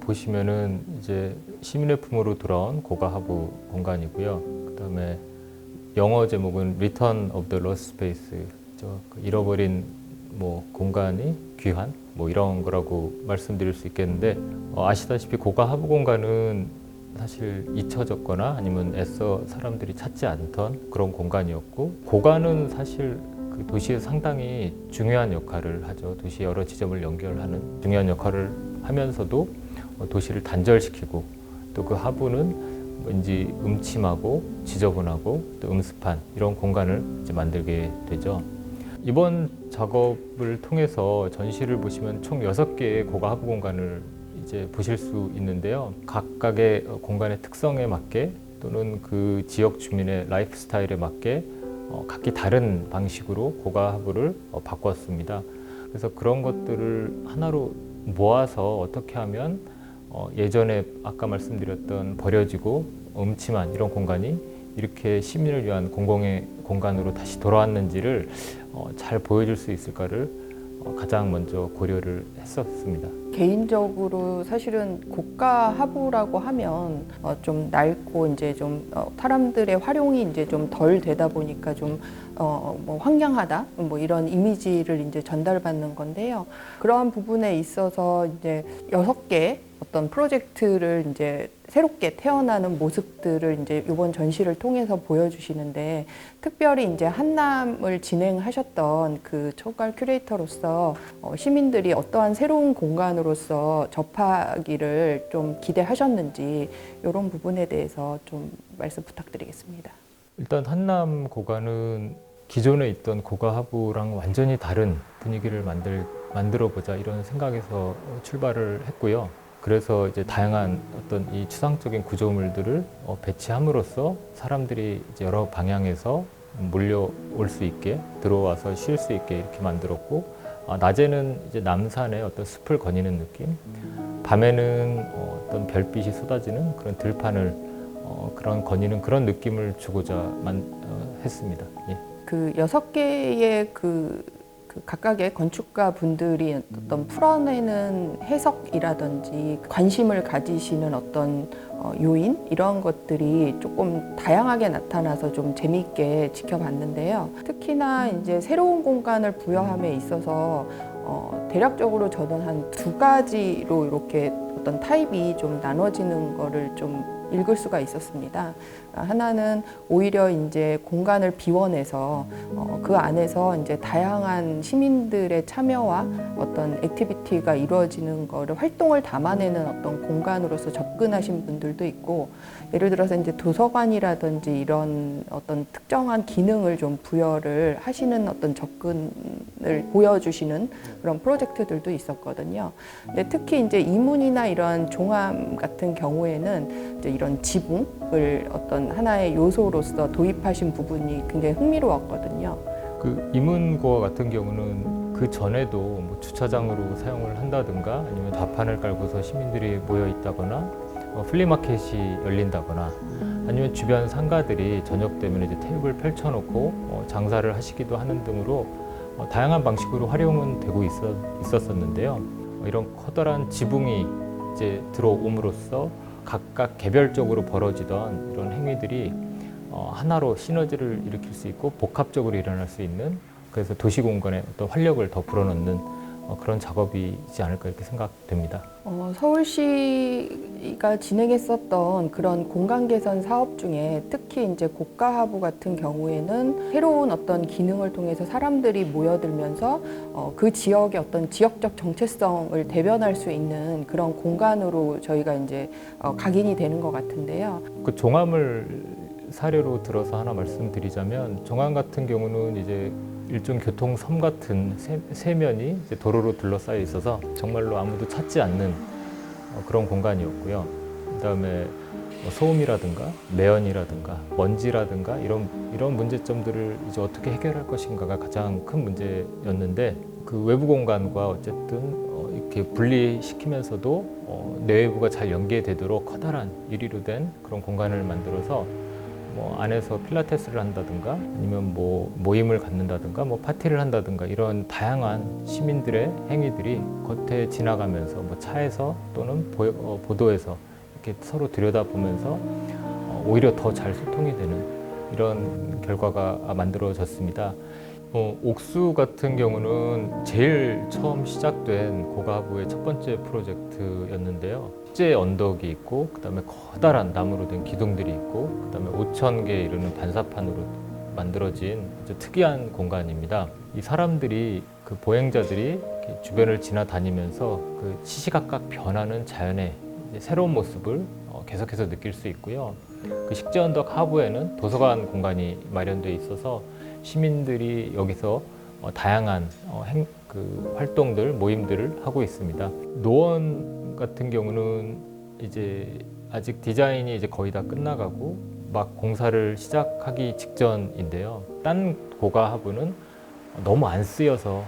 보시면은 이제 시민의 품으로 돌아온 고가하부 공간이고요. 그다음에 영어 제목은 Return of the Lost Space. 저 잃어버린 뭐 공간이 귀한 뭐 이런 거라고 말씀드릴 수 있겠는데 어, 아시다시피 고가 하부 공간은 사실 잊혀졌거나 아니면 애써 사람들이 찾지 않던 그런 공간이었고 고가는 사실 그 도시에 상당히 중요한 역할을 하죠. 도시 여러 지점을 연결하는 중요한 역할을 하면서도 어, 도시를 단절시키고 또 그 하부는 왠지 음침하고 지저분하고 또 음습한 이런 공간을 이제 만들게 되죠. 이번 작업을 통해서 전시를 보시면 총 여섯 개의 고가 하부 공간을 이제 보실 수 있는데요. 각각의 어, 공간의 특성에 맞게 또는 그 지역 주민의 라이프 스타일에 맞게 어, 각기 다른 방식으로 고가 하부를 어, 바꿨습니다. 그래서 그런 것들을 하나로 모아서 어떻게 하면 어, 예전에 아까 말씀드렸던 버려지고 음침한 이런 공간이 이렇게 시민을 위한 공공의 공간으로 다시 돌아왔는지를 어, 잘 보여줄 수 있을까를 어, 가장 먼저 고려를 했었습니다. 개인적으로 사실은 고가 하부라고 하면 어, 좀 낡고 이제 좀 어, 사람들의 활용이 이제 좀 덜 되다 보니까 좀 어, 뭐 황량하다 뭐 이런 이미지를 이제 전달받는 건데요. 그러한 부분에 있어서 이제 여섯 개 어떤 프로젝트를 이제 새롭게 태어나는 모습들을 이제 이번 전시를 통해서 보여주시는데 특별히 이제 한남을 진행하셨던 그 초갈 큐레이터로서 어, 시민들이 어떠한 새로운 공간으로서 접하기를 좀 기대하셨는지 이런 부분에 대해서 좀 말씀 부탁드리겠습니다. 일단 한남 고가는 기존에 있던 고가 하부랑 완전히 다른 분위기를 만들 만들어 보자 이런 생각에서 출발을 했고요. 그래서 이제 다양한 어떤 이 추상적인 구조물들을 어, 배치함으로써 사람들이 이제 여러 방향에서 몰려올 수 있게 들어와서 쉴 수 있게 이렇게 만들었고 아, 낮에는 이제 남산의 어떤 숲을 거니는 느낌, 밤에는 어, 어떤 별빛이 쏟아지는 그런 들판을 어, 그런 거니는 그런 느낌을 주고자 만, 어, 했습니다. 예. 그 여섯 개의 그, 그 각각의 건축가 분들이 어떤 풀어내는 해석이라든지 관심을 가지시는 어떤 어, 요인 이런 것들이 조금 다양하게 나타나서 좀 재미있게 지켜봤는데요. 특히나 이제 새로운 공간을 부여함에 있어서 어, 대략적으로 저는 한 두 가지로 이렇게 어떤 타입이 좀 나눠지는 거를 좀 읽을 수가 있었습니다. 하나는 오히려 이제 공간을 비워내서 어, 그 안에서 이제 다양한 시민들의 참여와 어떤 액티비티가 이루어지는 거를 활동을 담아내는 어떤 공간으로서 접근하신 분들도 있고 예를 들어서 이제 도서관이라든지 이런 어떤 특정한 기능을 좀 부여를 하시는 어떤 접근을 보여주시는 그런 프로젝트들도 있었거든요. 근데 특히 이제 이문이나 이런 종암 같은 경우에는 이제 이런 지붕을 어떤 하나의 요소로서 도입하신 부분이 굉장히 흥미로웠거든요. 그 이문고와 같은 경우는 그 전에도 뭐 주차장으로 사용을 한다든가 아니면 좌판을 깔고서 시민들이 모여 있다거나 어, 플리마켓이 열린다거나 아니면 주변 상가들이 저녁 되면 이제 테이블 펼쳐놓고 어, 장사를 하시기도 하는 등으로 어, 다양한 방식으로 활용은 되고 있었, 있었었는데요. 어, 이런 커다란 지붕이 이제 들어옴으로써 각각 개별적으로 벌어지던 이런 행위들이 어, 하나로 시너지를 일으킬 수 있고 복합적으로 일어날 수 있는 그래서 도시 공간에 어떤 활력을 더 불어넣는 어, 그런 작업이지 않을까 이렇게 생각됩니다. 어, 서울시가 진행했었던 그런 공간 개선 사업 중에 특히 이제 고가 하부 같은 경우에는 새로운 어떤 기능을 통해서 사람들이 모여들면서 어, 그 지역의 어떤 지역적 정체성을 대변할 수 있는 그런 공간으로 저희가 이제 어, 각인이 되는 것 같은데요. 그 종암을 사례로 들어서 하나 말씀드리자면 종암 같은 경우는 이제 일종 교통 섬 같은 세, 이제 도로로 둘러싸여 있어서 정말로 아무도 찾지 않는 어, 그런 공간이었고요. 그다음에 뭐 소음이라든가 매연이라든가 먼지라든가 이런 이런 문제점들을 이제 어떻게 해결할 것인가가 가장 큰 문제였는데 그 외부 공간과 어쨌든 어, 이렇게 분리시키면서도 어, 내외부가 잘 연계되도록 커다란 유리로 된 그런 공간을 만들어서 뭐 안에서 필라테스를 한다든가 아니면 뭐 모임을 갖는다든가 뭐 파티를 한다든가 이런 다양한 시민들의 행위들이 겉에 지나가면서 뭐 차에서 또는 보, 어, 보도에서 이렇게 서로 들여다보면서 어, 오히려 더 잘 소통이 되는 이런 결과가 만들어졌습니다. 어, 옥수 같은 경우는 제일 처음 시작된 고가부의 첫 번째 프로젝트였는데요. 실제 언덕이 있고 그다음에 커다란 나무로 된 기둥들이 있고 그다음에 5천 개 이르는 반사판으로 만들어진 특이한 공간입니다. 이 사람들이 그 보행자들이 주변을 지나다니면서 그 시시각각 변하는 자연의 새로운 모습을 어, 계속해서 느낄 수 있고요. 그 식재 언덕 하부에는 도서관 공간이 마련되어 있어서 시민들이 여기서 어, 다양한 어, 행, 그 활동들, 모임들을 하고 있습니다. 노원 같은 경우는 이제 아직 디자인이 이제 거의 다 끝나가고 막 공사를 시작하기 직전인데요. 딴 고가 하부는 너무 안 쓰여서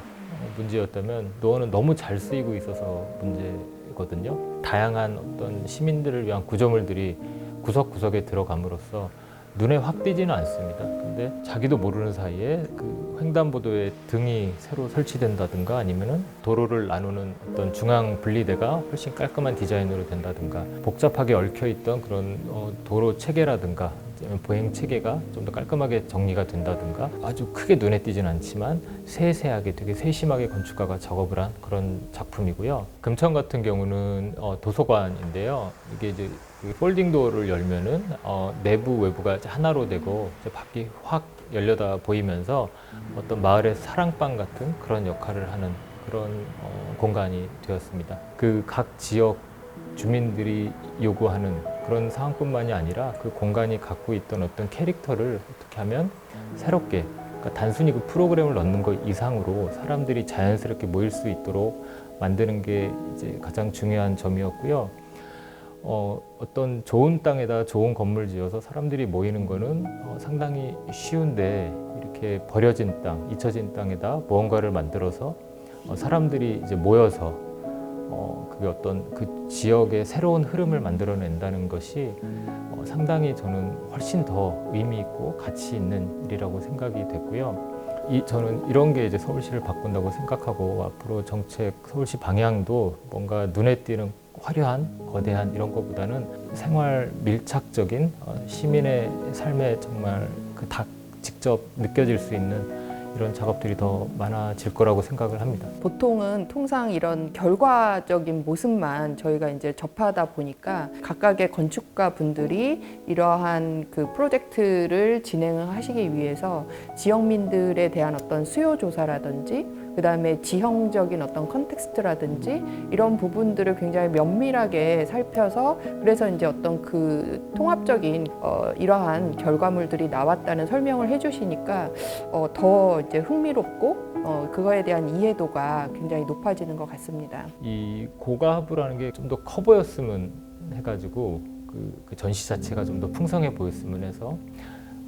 문제였다면 노원은 너무 잘 쓰이고 있어서 문제거든요. 다양한 어떤 시민들을 위한 구조물들이 구석구석에 들어감으로써 눈에 확 띄지는 않습니다. 근데 자기도 모르는 사이에 그 횡단보도에 등이 새로 설치된다든가 아니면은 도로를 나누는 어떤 중앙 분리대가 훨씬 깔끔한 디자인으로 된다든가 복잡하게 얽혀 있던 그런 어, 도로 체계라든가 보행 체계가 좀 더 깔끔하게 정리가 된다든가 아주 크게 눈에 띄진 않지만 세세하게 되게 세심하게 건축가가 작업을 한 그런 작품이고요. 금천 같은 경우는 어, 도서관인데요. 이게 이제 그 폴딩 도어를 열면은 어, 내부 외부가 하나로 되고 밖이 확 열려다 보이면서 어떤 마을의 사랑방 같은 그런 역할을 하는 그런 어, 공간이 되었습니다. 그 각 지역 주민들이 요구하는 그런 상황뿐만이 아니라 그 공간이 갖고 있던 어떤 캐릭터를 어떻게 하면 새롭게 그러니까 단순히 그 프로그램을 넣는 것 이상으로 사람들이 자연스럽게 모일 수 있도록 만드는 게 이제 가장 중요한 점이었고요. 어, 어떤 좋은 땅에다 좋은 건물 지어서 사람들이 모이는 거는 어, 상당히 쉬운데 이렇게 버려진 땅, 잊혀진 땅에다 무언가를 만들어서 어, 사람들이 이제 모여서 어, 그게 어떤 그 지역의 새로운 흐름을 만들어낸다는 것이 어, 상당히 저는 훨씬 더 의미 있고 가치 있는 일이라고 생각이 됐고요. 이, 저는 이런 게 이제 서울시를 바꾼다고 생각하고 앞으로 정책 서울시 방향도 뭔가 눈에 띄는 화려한 거대한 이런 것보다는 생활 밀착적인 어, 시민의 삶에 정말 그 다 직접 느껴질 수 있는 이런 작업들이 더 많아질 거라고 생각을 합니다. 보통은 통상 이런 결과적인 모습만 저희가 이제 접하다 보니까 각각의 건축가 분들이 이러한 그 프로젝트를 진행을 하시기 위해서 지역민들에 대한 어떤 수요 조사라든지 그 다음에 지형적인 어떤 컨텍스트라든지 이런 부분들을 굉장히 면밀하게 살펴서 그래서 이제 어떤 그 통합적인 어, 이러한 결과물들이 나왔다는 설명을 해주시니까 어, 더 이제 흥미롭고 어, 그거에 대한 이해도가 굉장히 높아지는 것 같습니다. 이 고가하부라는 게 좀 더 커 보였으면 해가지고 그, 그 전시 자체가 좀 더 풍성해 보였으면 해서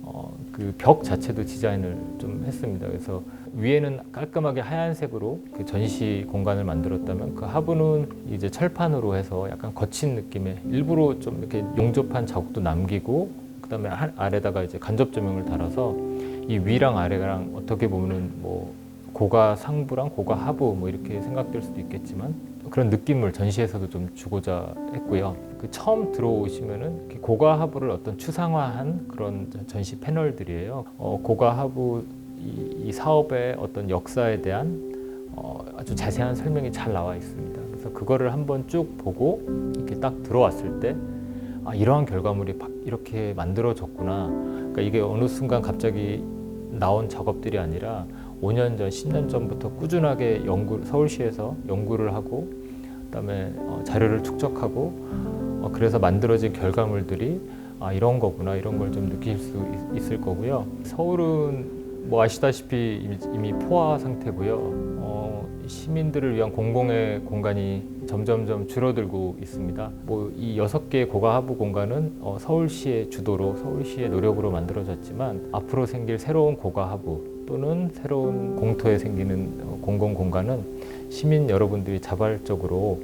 어, 그 벽 자체도 디자인을 좀 했습니다. 그래서 위에는 깔끔하게 하얀색으로 그 전시 공간을 만들었다면 그 하부는 이제 철판으로 해서 약간 거친 느낌의 일부러 좀 이렇게 용접한 자국도 남기고 그다음에 하- 아래다가 이제 간접 조명을 달아서 이 위랑 아래랑 어떻게 보면은 뭐 고가 상부랑 고가 하부 뭐 이렇게 생각될 수도 있겠지만 그런 느낌을 전시에서도 좀 주고자 했고요. 그 처음 들어오시면은 고가 하부를 어떤 추상화한 그런 전- 전시 패널들이에요. 어, 고가 하부 이, 이 사업의 어떤 역사에 대한 어, 아주 자세한 설명이 잘 나와 있습니다. 그래서 그거를 한번 쭉 보고 이렇게 딱 들어왔을 때 아, 이러한 결과물이 바- 이렇게 만들어졌구나. 그러니까 이게 어느 순간 갑자기 나온 작업들이 아니라 5년 전, 10년 전부터 꾸준하게 연구 서울시에서 연구를 하고 그다음에 어, 자료를 축적하고 어, 그래서 만들어진 결과물들이 아 이런 거구나 이런 걸 좀 느낄 수 있, 있을 거고요. 서울은 뭐 아시다시피 이미, 포화 상태고요. 어, 시민들을 위한 공공의 공간이 점점점 줄어들고 있습니다. 뭐 이 여섯 개의 고가 하부 공간은 어, 서울시의 주도로 서울시의 노력으로 만들어졌지만 앞으로 생길 새로운 고가 하부 또는 새로운 공터에 생기는 어, 공공 공간은 시민 여러분들이 자발적으로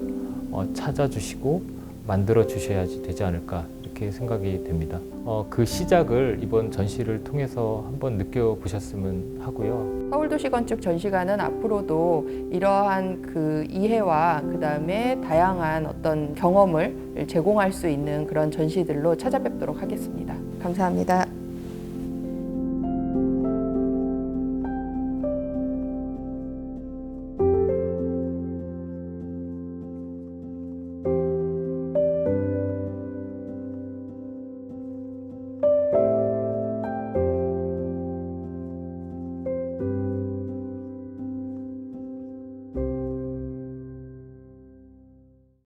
어, 찾아주시고 만들어 주셔야지 되지 않을까 이렇게 생각이 됩니다. 어, 그 시작을 이번 전시를 통해서 한번 느껴보셨으면 하고요. 서울도시건축 전시관은 앞으로도 이러한 그 이해와 그 다음에 다양한 어떤 경험을 제공할 수 있는 그런 전시들로 찾아뵙도록 하겠습니다. 감사합니다.